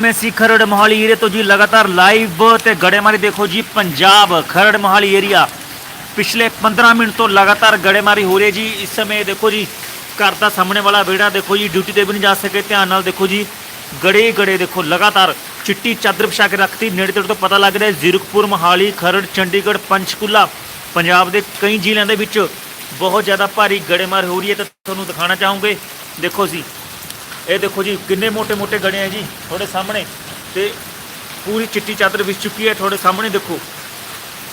ਮੈਂ ਸੀ ਖਰੜ ਮੋਹਾਲੀ ਏਰੀਆ ਤੋਂ ਜੀ, ਲਗਾਤਾਰ ਲਾਈਵ ਤੇ ਗੜੇਮਾਰੀ ਦੇਖੋ ਜੀ, ਪੰਜਾਬ, ਖਰੜ ਮੋਹਾਲੀ ਏਰੀਆ ਪਿਛਲੇ 15 ਮਿੰਟ ਤੋਂ ਲਗਾਤਾਰ ਗੜੇਮਾਰੀ ਹੋ ਰਹੀ ਹੈ ਜੀ। ਇਸ ਸਮੇਂ ਦੇਖੋ ਜੀ, ਘਰ ਦਾ ਸਾਹਮਣੇ ਵਾਲਾ ਵਿਹੜਾ ਦੇਖੋ ਜੀ ਡਿਊਟੀ ਤੇ ਵੀ ਨਹੀਂ ਜਾ ਸਕੇ। ਧਿਆਨ ਨਾਲ ਦੇਖੋ ਜੀ, ਗੜੇ ਗੜੇ ਦੇਖੋ, ਲਗਾਤਾਰ ਚਿੱਟੀ ਚਾਦਰ ਵਿਛਾ ਕੇ ਰੱਖਤੀ। ਨੇੜੇ ਤੇੜੇ ਤੋਂ ਪਤਾ ਲੱਗ ਰਿਹਾ ਜ਼ੀਰਕਪੁਰ, ਮੋਹਾਲੀ, ਖਰੜ, ਚੰਡੀਗੜ੍ਹ, ਪੰਚਕੂਲਾ, ਪੰਜਾਬ ਦੇ ਕਈ ਜ਼ਿਲ੍ਹਿਆਂ ਦੇ ਵਿੱਚ ਬਹੁਤ ਜ਼ਿਆਦਾ ਭਾਰੀ ਗੜੇਮਾਰ ਹੋ ਰਹੀ ਹੈ। ਤਾਂ ਤੁਹਾਨੂੰ ਦਿਖਾਣਾ ਚਾਹੂੰਗੇ। ਦੇਖੋ ਜੀ ਇਹ ਦੇਖੋ ਜੀ, ਕਿੰਨੇ ਮੋٹے-ਮੋٹے ਗੜੇ ਆ ਜੀ, ਤੁਹਾਡੇ ਸਾਹਮਣੇ। ਤੇ ਪੂਰੀ ਚਿੱਟੀ ਚਾਦਰ ਵਿਛ ਚੁੱਕੀ ਹੈ ਤੁਹਾਡੇ ਸਾਹਮਣੇ, ਦੇਖੋ।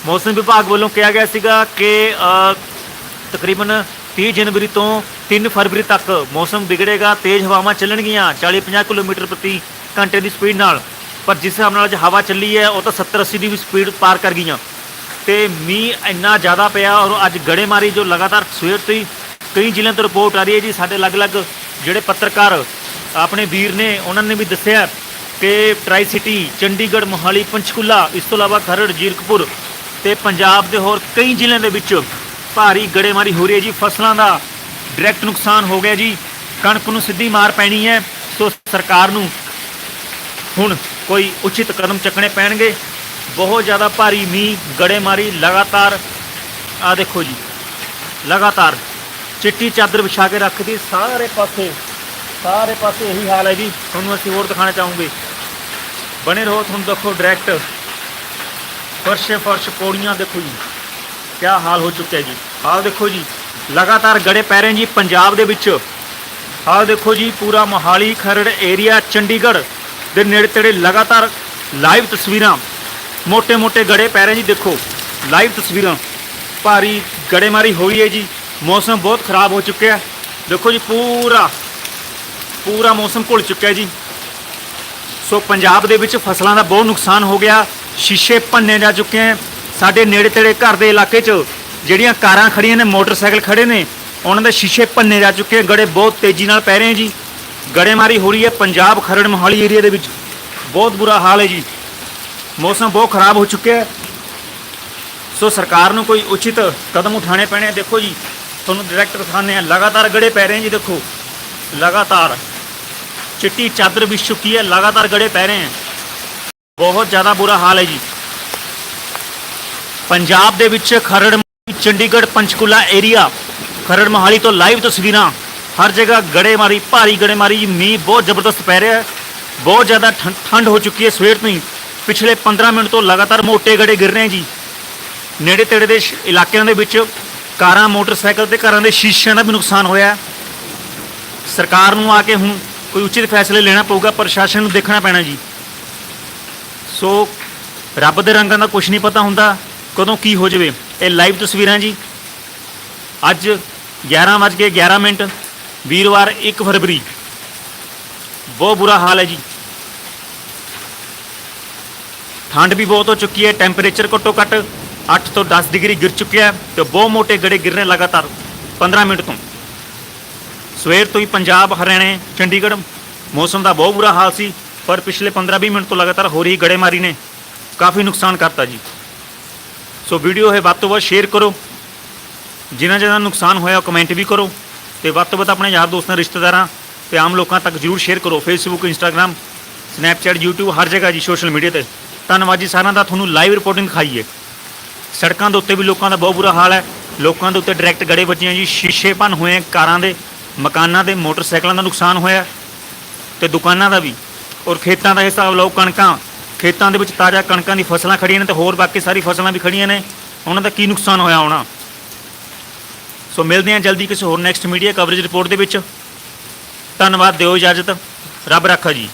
ਮੌਸਮ ਵਿਭਾਗ ਵੱਲੋਂ ਕਿਹਾ ਗਿਆ ਸੀਗਾ ਕਿ ਤਕਰੀਬਨ 30 ਜਨਵਰੀ ਤੋਂ 3 ਫਰਵਰੀ ਤੱਕ ਮੌਸਮ ਵਿਗੜੇਗਾ, ਤੇਜ਼ ਹਵਾਵਾਂ ਚੱਲਣਗੀਆਂ 40-50 ਕਿਲੋਮੀਟਰ ਪ੍ਰਤੀ ਘੰਟੇ ਦੀ ਸਪੀਡ ਨਾਲ। ਪਰ ਜਿਸ ਹਿਸਾਬ ਨਾਲ ਅੱਜ ਹਵਾ ਚੱਲੀ ਹੈ, ਉਹ ਤਾਂ 70-80 ਦੀ ਵੀ ਸਪੀਡ ਪਾਰ ਕਰ ਗਈਆਂ। ਤੇ ਮੀਂਹ ਇੰਨਾ ਜ਼ਿਆਦਾ ਪਿਆ ਔਰ ਅੱਜ ਗੜੇ ਮਾਰੀ ਜੋ ਲਗਾਤਾਰ ਸਵੇਰ ਤੋਂ ਹੀ ਕਈ ਜ਼ਿਲ੍ਹਿਆਂ ਤੋਂ ਰਿਪੋਰਟ ਆ ਰਹੀ ਹੈ ਜੀ, ਸਾਡੇ ਅਲੱਗ-ਅਲੱਗ ਜਿਹੜੇ ਪੱਤਰਕਾਰ ਆਪਣੇ ਵੀਰ ਨੇ, ਉਹਨਾਂ ਨੇ ਵੀ ਦੱਸਿਆ ਕਿ ਟਰਾਈ ਸਿਟੀ ਚੰਡੀਗੜ੍ਹ, ਮੋਹਾਲੀ, ਪੰਚਕੂਲਾ, ਇਸ ਤੋਂ ਇਲਾਵਾ ਖਰੜ, ਜੀਰਕਪੁਰ ਤੇ ਪੰਜਾਬ ਦੇ ਹੋਰ ਕਈ ਜ਼ਿਲ੍ਹਿਆਂ ਦੇ ਵਿੱਚ ਭਾਰੀ ਗੜੇਮਾਰੀ ਹੋ ਰਹੀ ਹੈ ਜੀ। ਫਸਲਾਂ ਦਾ ਡਾਇਰੈਕਟ ਨੁਕਸਾਨ ਹੋ ਗਿਆ ਜੀ। ਕਣਕ ਨੂੰ ਸਿੱਧੀ ਮਾਰ ਪੈਣੀ ਹੈ, ਸੋ ਸਰਕਾਰ ਨੂੰ ਹੁਣ ਕੋਈ ਉਚਿਤ ਕਦਮ ਚੱਕਣੇ ਪੈਣਗੇ। ਬਹੁਤ ਜ਼ਿਆਦਾ ਭਾਰੀ ਮੀਂਹ, ਗੜੇਮਾਰੀ ਲਗਾਤਾਰ ਆ ਦੇਖੋ ਜੀ, ਲਗਾਤਾਰ ਚਿੱਟੀ ਚਾਦਰ ਵਿਛਾ ਕੇ ਰੱਖਦੀ, ਸਾਰੇ ਪਾਸੇ ਸਾਰੇ ਪਾਸੇ ਇਹੀ ਹਾਲ ਹੈ ਜੀ। ਤੁਹਾਨੂੰ ਅਸੀਂ ਹੋਰ ਦਿਖਾਣਾ ਚਾਹੂੰਗੇ। ਬਣੇ ਰਹੋ ਤੁਹਾਨੂੰ ਦੇਖੋ ਡਾਇਰੈਕਟ ਫਰਸ਼ ਫਰਸ਼ ਪੌੜੀਆਂ ਦੇਖੋ ਜੀ। ਕੀ ਹਾਲ ਹੋ ਚੁੱਕਿਆ ਜੀ। ਹਾਲ ਦੇਖੋ ਜੀ, ਲਗਾਤਾਰ ਗੜੇ ਪੈ ਰਹੇ ਜੀ ਪੰਜਾਬ ਦੇ ਵਿੱਚ। ਆਹ ਦੇਖੋ ਜੀ, ਪੂਰਾ ਮੋਹਾਲੀ, ਖਰੜ ਏਰੀਆ ਚੰਡੀਗੜ੍ਹ ਦੇ ਨੇੜੇ ਤੇੜੇ ਲਗਾਤਾਰ ਲਾਈਵ ਤਸਵੀਰਾਂ। ਮੋٹے-ਮੋٹے ਗੜੇ ਪੈ ਰਹੇ ਜੀ, ਦੇਖੋ। ਲਾਈਵ ਤਸਵੀਰਾਂ। ਭਾਰੀ ਗੜੇਮਾਰੀ ਹੋਈ ਹੈ ਜੀ। ਮੌਸਮ ਬਹੁਤ ਖਰਾਬ ਹੋ ਚੁੱਕਿਆ। ਦੇਖੋ ਜੀ, ਪੂਰਾ ਪੂਰਾ ਮੌਸਮ ਘੁਲ ਚੁੱਕਿਆ ਜੀ। ਸੋ ਪੰਜਾਬ ਦੇ ਵਿੱਚ ਫਸਲਾਂ ਦਾ ਬਹੁਤ ਨੁਕਸਾਨ ਹੋ ਗਿਆ। ਸ਼ੀਸ਼ੇ ਭੰਨੇ ਜਾ ਚੁੱਕੇ ਹੈ। ਸਾਡੇ ਨੇੜੇ ਤੇੜੇ ਘਰ ਦੇ ਇਲਾਕੇ 'ਚ ਜਿਹੜੀਆਂ ਕਾਰਾਂ ਖੜੀਆਂ ਨੇ, ਮੋਟਰਸਾਈਕਲ ਖੜੇ ਨੇ, ਉਹਨਾਂ ਦੇ ਸ਼ੀਸ਼ੇ ਭੰਨੇ ਜਾ ਚੁੱਕੇ ਗੜੇ ਬਹੁਤ ਤੇਜ਼ੀ ਨਾਲ ਪੈ ਰਹੇ ਜੀ। ਗੜੇਮਾਰੀ ਹੋ ਰਹੀ ਹੈ ਪੰਜਾਬ ਖਰੜ ਮੋਹਾਲੀ ਏਰੀਆ ਦੇ ਵਿੱਚ। ਬਹੁਤ ਬੁਰਾ ਹਾਲ ਹੈ ਜੀ। ਮੌਸਮ ਬਹੁਤ ਖਰਾਬ ਹੋ ਚੁੱਕਿਆ ਹੈ। ਸੋ ਸਰਕਾਰ ਨੂੰ ਕੋਈ ਉਚਿਤ ਕਦਮ ਉਠਾਣੇ ਪੈਣੇ ਆ। ਦੇਖੋ ਜੀ, ਤੁਹਾਨੂੰ ਡਾਇਰੈਕਟ ਦਿਖਾਉਂਦੇ ਆ ਲਗਾਤਾਰ ਗੜੇ ਪੈ ਰਹੇ ਜੀ, ਦੇਖੋ। ਲਗਾਤਾਰ। ਚਿੱਟੀ ਚਾਦਰ ਵਿਛ ਚੁੱਕੀ ਹੈ, ਲਗਾਤਾਰ ਗੜੇ ਪੈ ਰਹੇ ਹੈ। ਬਹੁਤ ਜ਼ਿਆਦਾ ਬੁਰਾ ਹਾਲ ਹੈ ਜੀ। ਪੰਜਾਬ ਦੇ ਵਿੱਚ ਖਰੜ ਚੰਡੀਗੜ੍ਹ, ਪੰਚਕੂਲਾ ਏਰੀਆ ਖਰੜ ਮੋਹਾਲੀ ਤੋਂ ਲਾਈਵ ਤਸਵੀਰਾਂ। ਹਰ ਜਗ੍ਹਾ ਗੜੇਮਾਰੀ ਭਾਰੀ ਗੜੇਮਾਰੀ ਮੀਂਹ ਬਹੁਤ ਜ਼ਬਰਦਸਤ ਪੈ ਰਿਹਾ ਹੈ। ਬਹੁਤ ਜ਼ਿਆਦਾ ਠੰ- ਠੰਡ ਹੋ ਚੁੱਕੀ ਹੈ ਸਵੇਰ ਤੋਂ ਹੀ। ਪਿਛਲੇ 15 ਮਿੰਟ ਤੋਂ ਲਗਾਤਾਰ ਮੋٹے ਗੜੇ ਗਿਰ ਰਹੇ ਜੀ। ਨੇੜੇ ਤੇੜੇ ਦੇ ਇਲਾਕਿਆਂ ਦੇ ਵਿੱਚ ਕਾਰਾਂ, ਮੋਟਰਸਾਈਕਲ ਤੇ ਘਰਾਂ ਦੇ ਸ਼ੀਸ਼ਿਆਂ ਦਾ ਵੀ ਨੁਕਸਾਨ ਹੋਇਆ ਸਰਕਾਰ ਨੂੰ ਆ ਕੇ ਹੁਣ ਕੋਈ ਉਚਿਤ ਫੈਸਲੇ ਲੈਣਾ ਪਊਗਾ, ਪ੍ਰਸ਼ਾਸਨ ਨੂੰ ਦੇਖਣਾ ਪੈਣਾ ਜੀ। ਸੋ ਰੱਬ ਦੇ ਰੰਗਾਂ ਦਾ ਕੁਝ ਨਹੀਂ ਪਤਾ ਹੁੰਦਾ, ਕਦੋਂ ਕੀ ਹੋ ਜਾਵੇ। ਇਹ ਲਾਈਵ ਤਸਵੀਰਾਂ ਜੀ। ਅੱਜ 11:11 ਮਿੰਟ, ਵੀਰਵਾਰ 1 ਫਰਵਰੀ। ਬਹੁਤ ਬੁਰਾ ਹਾਲ ਹੈ ਜੀ। ਠੰਡ ਵੀ ਬਹੁਤ ਹੋ ਚੁੱਕੀ ਹੈ ਟੈਂਪਰੇਚਰ ਘੱਟੋ ਘੱਟ 8 ਤੋਂ 10 ਡਿਗਰੀ ਗਿਰ ਚੁੱਕਿਆ ਹੈ ਤੇ ਬਹੁਤ ਮੋٹے ਗੜੇ ਗਿਰਨੇ ਲਗਾਤਾਰ 15 ਮਿੰਟ ਤੋਂ। ਸਵੇਰ ਤੋਂ ਹੀ ਪੰਜਾਬ, ਹਰਿਆਣੇ, ਚੰਡੀਗੜ੍ਹ ਮੌਸਮ ਦਾ ਬਹੁਤ ਬੁਰਾ ਹਾਲ ਸੀ, ਪਰ ਪਿਛਲੇ 15-20 ਮਿੰਟ ਤੋਂ ਲਗਾਤਾਰ ਹੋ ਰਹੀ ਗੜੇਮਾਰੀ ਨੇ ਕਾਫੀ ਨੁਕਸਾਨ ਕਰਤਾ ਜੀ। ਸੋ ਵੀਡੀਓ ਹੈ ਵੱਧ ਤੋਂ ਵੱਧ ਸ਼ੇਅਰ ਕਰੋ। ਜਿਨ੍ਹਾਂ ਜਿਨ੍ਹਾਂ ਨੂੰ ਨੁਕਸਾਨ ਹੋਇਆ ਕਮੈਂਟ ਵੀ ਕਰੋ ਤੇ ਵੱਧ ਤੋਂ ਵੱਧ ਆਪਣੇ ਯਾਰ ਦੋਸਤਾਂ, ਰਿਸ਼ਤੇਦਾਰਾਂ ਤੇ ਆਮ ਲੋਕਾਂ ਤੱਕ ਜਰੂਰ ਸ਼ੇਅਰ ਕਰੋ। ਫੇਸਬੁੱਕ ਇੰਸਟਾਗ੍ਰam ਸਨੈਪਚੈਟ YouTube, ਹਰ ਜਗ੍ਹਾ ਜੀ ਸੋਸ਼ਲ ਮੀਡੀਆ ਤੇ। ਧੰਨਵਾਦ ਜੀ ਸਾਰਿਆਂ ਦਾ। ਤੁਹਾਨੂੰ ਲਾਈਵ ਰਿਪੋਰਟਿੰਗ ਦਿਖਾਈ ਸੜਕਾਂ ਦੇ ਉੱਤੇ ਵੀ ਲੋਕਾਂ ਦਾ ਬਹੁਤ ਬੁਰਾ ਹਾਲ ਹੈ। ਲੋਕਾਂ ਦੇ ਉੱਤੇ ਡਾਇਰੈਕਟ ਗੜੇ ਵੱਜੀਆਂ ਜੀ, ਸ਼ੀਸ਼ੇ ਭੰਨ ਹੋਏ ਕਾਰਾਂ ਦੇ। ਮਕਾਨਾਂ ਦੇ ਮੋਟਰਸਾਈਕਲਾਂ ਦਾ ਨੁਕਸਾਨ ਹੋਇਆ ਤੇ ਦੁਕਾਨਾਂ ਦਾ ਵੀ। ਔਰ ਖੇਤਾਂ ਦਾ ਹਿਸਾਬ ਲਓ ਕਣਕਾਂ, ਖੇਤਾਂ ਦੇ ਵਿੱਚ ਤਾਜ਼ਾ ਕਣਕਾਂ ਦੀ ਫਸਲਾਂ ਖੜੀਆਂ ਨੇ ਤੇ ਹੋਰ ਬਾਕੀ ਸਾਰੀ ਫਸਲਾਂ ਵੀ ਖੜੀਆਂ ਨੇ। ਉਹਨਾਂ ਦਾ ਕੀ ਨੁਕਸਾਨ ਹੋਇਆ ਹੋਣਾ? ਸੋ ਮਿਲਦੇ ਹਾਂ ਜਲਦੀ ਕਿਸੇ ਹੋਰ ਨੈਕਸਟ ਮੀਡੀਆ ਕਵਰੇਜ ਰਿਪੋਰਟ ਦੇ ਵਿੱਚ। ਧੰਨਵਾਦ, ਦਿਓ ਇਜਾਜ਼ਤ। ਰੱਬ ਰੱਖਾ ਜੀ।